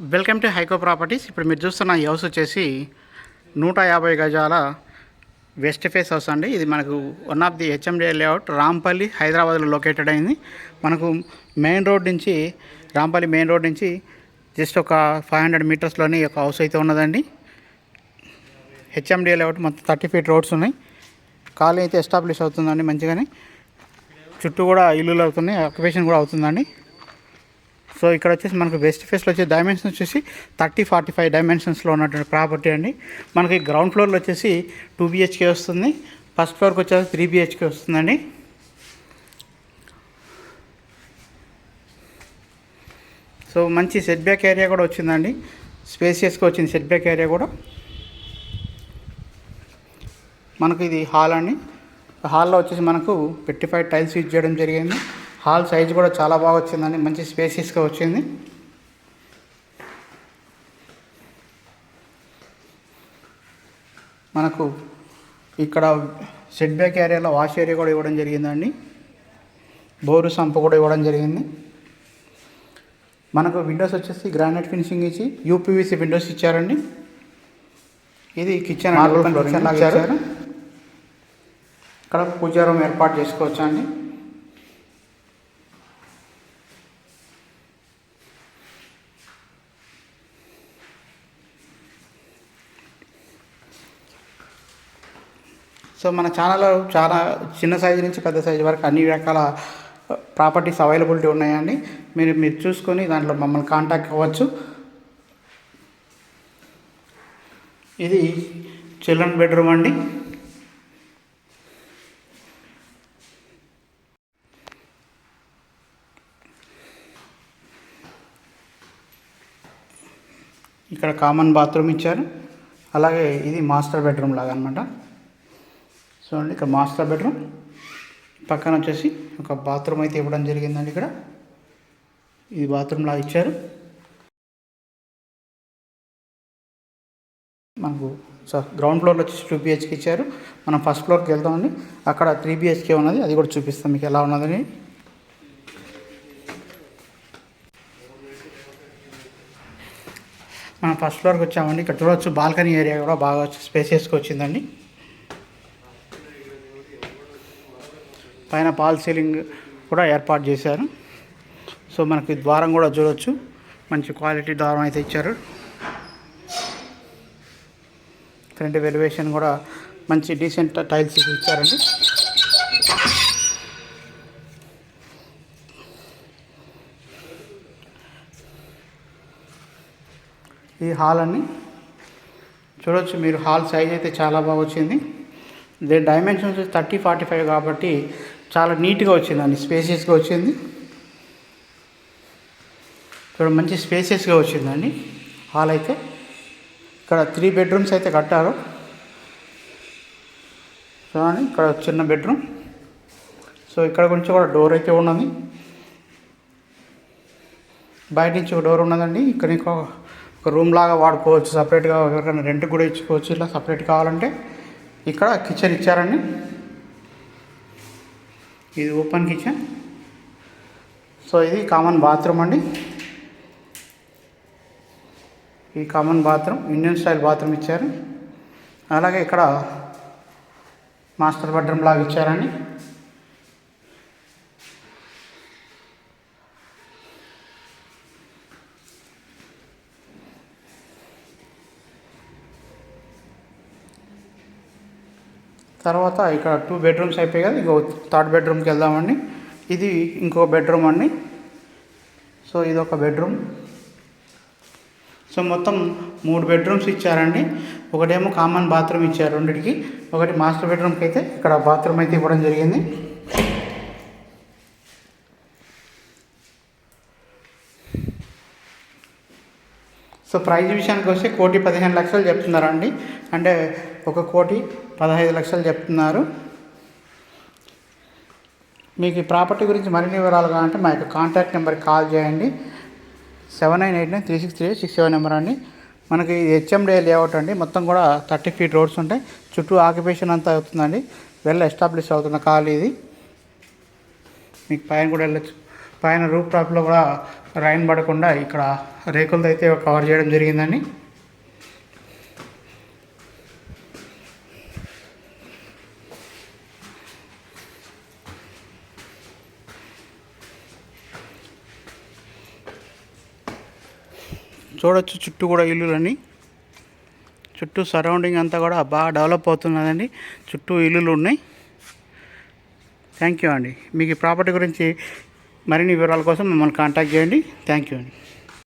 Welcome to హైకో properties. ఇప్పుడు మీరు చూస్తున్న ఈ హౌస్ వచ్చేసి నూట యాభై గజాల వెస్ట్ ఫేస్ హౌస్ అండి. ఇది మనకు one of the HMDA layout Rampalli హైదరాబాద్లో లొకేటెడ్ అయింది. మనకు మెయిన్ రోడ్ నుంచి రాంపల్లి మెయిన్ రోడ్ నుంచి జస్ట్ ఒక ఫైవ్ హండ్రెడ్ మీటర్స్లోనే ఒక హౌస్ అయితే ఉన్నదండి. హెచ్ఎండి లేఅవుట్ మొత్తం థర్టీ ఫీట్ రోడ్స్ ఉన్నాయి. కాలనీ అయితే ఎస్టాబ్లిష్ అవుతుందండి మంచిగానే. చుట్టూ కూడా ఇల్లులు అవుతున్నాయి ఆక్యుపేషన్ కూడా అవుతుందండి. సో ఇక్కడ వచ్చేసి మనకు వెస్ట్ ఫేస్లో వచ్చే డైమెన్షన్స్ వచ్చేసి థర్టీ ఫార్టీ ఫైవ్ డైమెన్షన్స్లో ఉన్నటువంటి ప్రాపర్టీ అండి. మనకి గ్రౌండ్ ఫ్లోర్లో వచ్చేసి టూ బిహెచ్కే వస్తుంది. ఫస్ట్ ఫ్లోర్కి వచ్చేసి త్రీ బిహెచ్కే వస్తుందండి. సో మంచి సెట్ బ్యాక్ ఏరియా కూడా వచ్చిందండి. స్పేసియస్గా వచ్చింది సెట్ బ్యాక్ ఏరియా కూడా. మనకు ఇది హాల్ అండి. హాల్లో వచ్చేసి మనకు పెట్టిఫైడ్ టైల్స్ యూజ్ చేయడం జరిగింది. హాల్ సైజ్ కూడా చాలా బాగా వచ్చిందండి. మంచి స్పేసియస్గా వచ్చింది. మనకు ఇక్కడ సెట్ బ్యాక్ ఏరియాలో వాష్ ఏరియా కూడా ఇవ్వడం జరిగిందండి. బోరు సంపు కూడా ఇవ్వడం జరిగింది. మనకు విండోస్ వచ్చేసి గ్రానైట్ ఫినిషింగ్ ఇచ్చి యూపీవీసీ విండోస్ ఇచ్చారండి. ఇది కిచెన్ కిచెన్ ఇచ్చారు. ఇక్కడ పూజా రూమ్ ఏర్పాటు చేసుకోవచ్చు సో మన ఛానల్లో చాలా చిన్న సైజు నుంచి పెద్ద సైజు వరకు అన్ని రకాల ప్రాపర్టీస్ అవైలబిలిటీ ఉన్నాయండి. మీరు మీరు చూసుకొని దాంట్లో మమ్మల్ని కాంటాక్ట్ అవ్వచ్చు. ఇది చిల్డ్రన్ బెడ్రూమ్ అండి. ఇక్కడ కామన్ బాత్రూమ్ ఇచ్చారు. అలాగే ఇది మాస్టర్ బెడ్రూమ్ లాగా అనమాట చూడండి ఇక్కడ మాస్టర్ బెడ్రూమ్ పక్కన వచ్చేసి ఒక బాత్రూమ్ అయితే ఇవ్వడం జరిగిందండి ఇక్కడ. ఇది బాత్రూమ్లా ఇచ్చారు. మనకు గ్రౌండ్ ఫ్లోర్లో వచ్చేసి టూ బిహెచ్కే ఇచ్చారు. మనం ఫస్ట్ ఫ్లోర్కి వెళ్దామండి అక్కడ త్రీ బిహెచ్కే ఉన్నది. అది కూడా చూపిస్తాం మీకు ఎలా ఉన్నదని. మనం ఫస్ట్ ఫ్లోర్కి వచ్చామండి. ఇక్కడ చూడవచ్చు బాల్కనీ ఏరియా కూడా బాగా స్పేసియస్గా వచ్చిందండి. పైన పాల్ సీలింగ్ కూడా ఏర్పాటు చేశారు. సో మనకి ద్వారం కూడా చూడవచ్చు మంచి క్వాలిటీ ద్వారం అయితే ఇచ్చారు. ఫ్రంట్ వెలివేషన్ కూడా మంచి డీసెంట్ టైల్స్ ఇచ్చారండి. ఈ హాల్ అన్ని చూడొచ్చు. మీరు హాల్ సైజ్ అయితే చాలా బాగా వచ్చింది. దీని డైమెన్షన్స్ థర్టీ ఫార్టీ ఫైవ్ కాబట్టి చాలా నీట్గా వచ్చిందండి స్పేసియస్గా వచ్చింది. ఇక్కడ మంచి స్పేసియస్గా వచ్చిందండి హాల్ అయితే. ఇక్కడ త్రీ బెడ్రూమ్స్ అయితే కట్టారు. చూడండి ఇక్కడ చిన్న బెడ్రూమ్. సో ఇక్కడ గురించి కూడా డోర్ అయితే ఉన్నది. బయట నుంచి ఒక డోర్ ఉన్నదండి. ఇక్కడ ఇంకో ఒక రూమ్ లాగా వాడుకోవచ్చు సపరేట్గా ఎవరికైనా రెంట్ కూడా ఇచ్చుకోవచ్చు ఇలా సపరేట్ కావాలంటే. ఇక్కడ కిచెన్ ఇచ్చారండి. ఇది ఓపెన్ కిచెన్. సో ఇది కామన్ బాత్రూమ్ అండి. ఈ common bathroom Indian style bathroom ఇచ్చారు. అలాగే ఇక్కడ మాస్టర్ బెడ్రూమ్ లాగా ఇచ్చారండి. తర్వాత ఇక్కడ టూ బెడ్రూమ్స్ అయిపోయి కదా ఇంకో థర్డ్ బెడ్రూమ్కి వెళ్దామండి. ఇది ఇంకో బెడ్రూమ్ అండి. సో ఇది ఒక బెడ్రూమ్ సో మొత్తం మూడు బెడ్రూమ్స్ ఇచ్చారండి. ఒకటేమో కామన్ బాత్రూమ్ ఇచ్చారు రెండిటికి. ఒకటి మాస్టర్ బెడ్రూమ్కి అయితే ఇక్కడ బాత్రూమ్ అయితే ఇవ్వడం జరిగింది. సో ప్రైజ్ విషయానికి వస్తే కోటి పదిహేను లక్షలు చెప్తున్నారండి. అంటే ఒక కోటి పదహైదు లక్షలు చెప్తున్నారు. మీకు ఈ ప్రాపర్టీ గురించి మరిన్ని వివరాలు కావాలంటే మా యొక్క కాంటాక్ట్ నెంబర్కి కాల్ చేయండి. Seven nine eight nine three six three six seven number అండి. మనకి హెచ్ఎండే లేఅవుట్ అండి. మొత్తం కూడా థర్టీ ఫీట్ రోడ్స్ ఉంటాయి. చుట్టూ ఆక్యుపేషన్ అంతా అవుతుందండి. వెల్ ఎస్టాబ్లిష్ అవుతున్న ఖాళీ ఇది. మీకు పైన కూడా వెళ్ళచ్చు. పైన రూప్ టాప్లో కూడా రైన్ పడకుండా ఇక్కడ రేకులతో అయితే కవర్ చేయడం జరిగిందండి. చూడొచ్చు చుట్టూ కూడా ఇల్లులని చుట్టూ సరౌండింగ్ అంతా కూడా బాగా డెవలప్ అవుతున్నదండి. చుట్టూ ఇల్లులు ఉన్నాయి. థ్యాంక్ యూ అండి. మీకు ఈ ప్రాపర్టీ గురించి మరిన్ని వివరాల కోసం మమ్మల్ని కాంటాక్ట్ చేయండి. థ్యాంక్ యూ అండి.